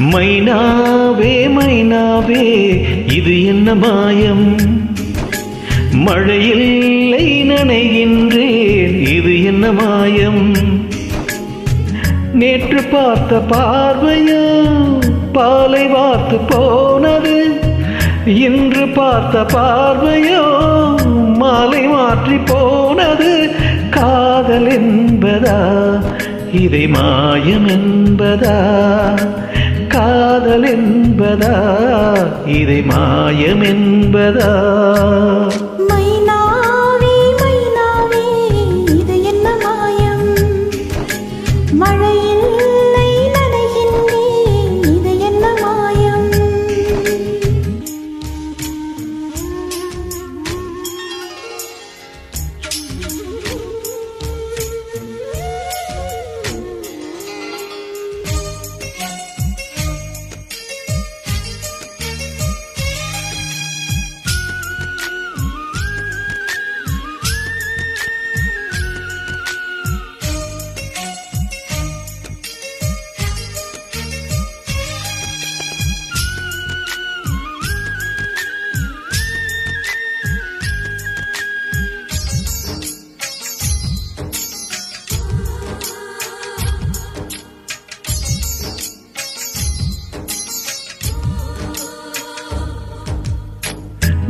மைனாவே மைனாவே இது என்ன மாயம்? மழையில்லை நனைகின்றேன் இது என்ன மாயம்? நேற்று பார்த்த பார்வையோ பாலை வார்த்து போனது. இன்று பார்த்த பார்வையோ மாலை மாற்றி போனது. காதல் என்பதா? இதை மாயம் என்பதா? காதல் என்பதா இதை மாயம் என்பதா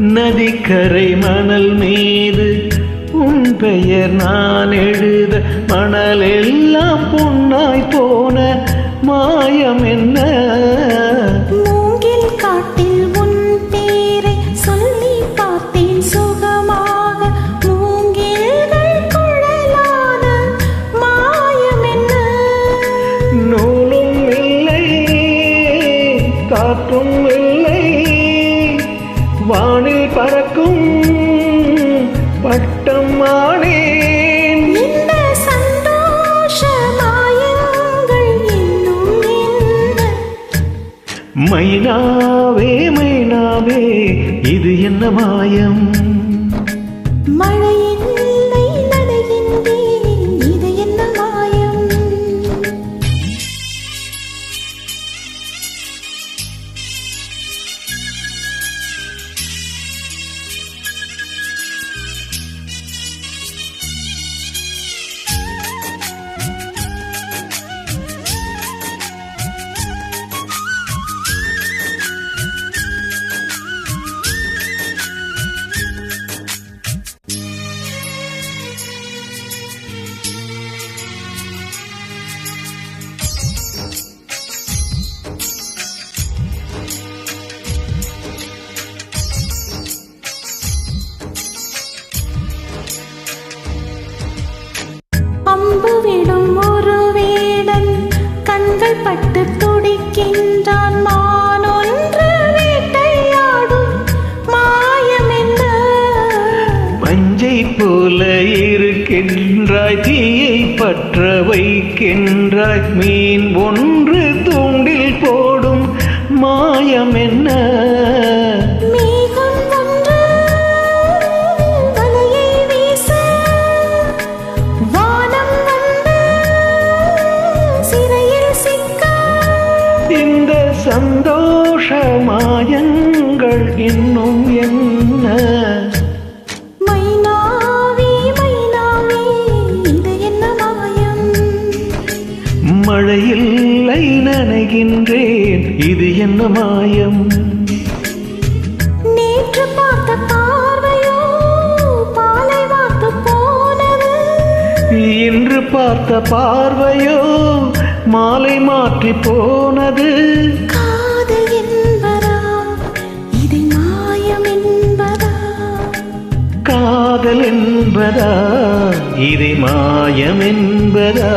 நதிக்கரை மணல் மீது உன் பெயர் நான் எழுத மணல் எல்லாம் பொன்னாய் போன மாயம் என்ன? மூங்கில் காட்டில் உன் பேரை சொல்லி பார்த்தேன் சுகமாக. மூங்கில்கள் மாயம் என்ன? நூலும் இல்லை காற்றும் இல்லை. பறக்கும் பட்டம் ஆனேன். மைனாவே மைனாவே இது என்ன மாயம்? மழையில்லை பஞ்சை போல இருக்கின்றாய் தீயை பற்ற வைக்கின்றாய். மீன் ஒன்று தூண்டில் போடும் மாயம் என்ன? மேகம் ஒன்று வலையை நனைகின்றேன் இது என்ன மாயம்? நேற்று பார்த்த பார்வையோ பாலை வார்த்து போனது. இன்று பார்த்த பார்வையோ மாலை மாற்றி போனது. காதல் என்பதா? இதை மாயம் என்பதா? காதல் என்பதா? இதை மாயம் என்பதா?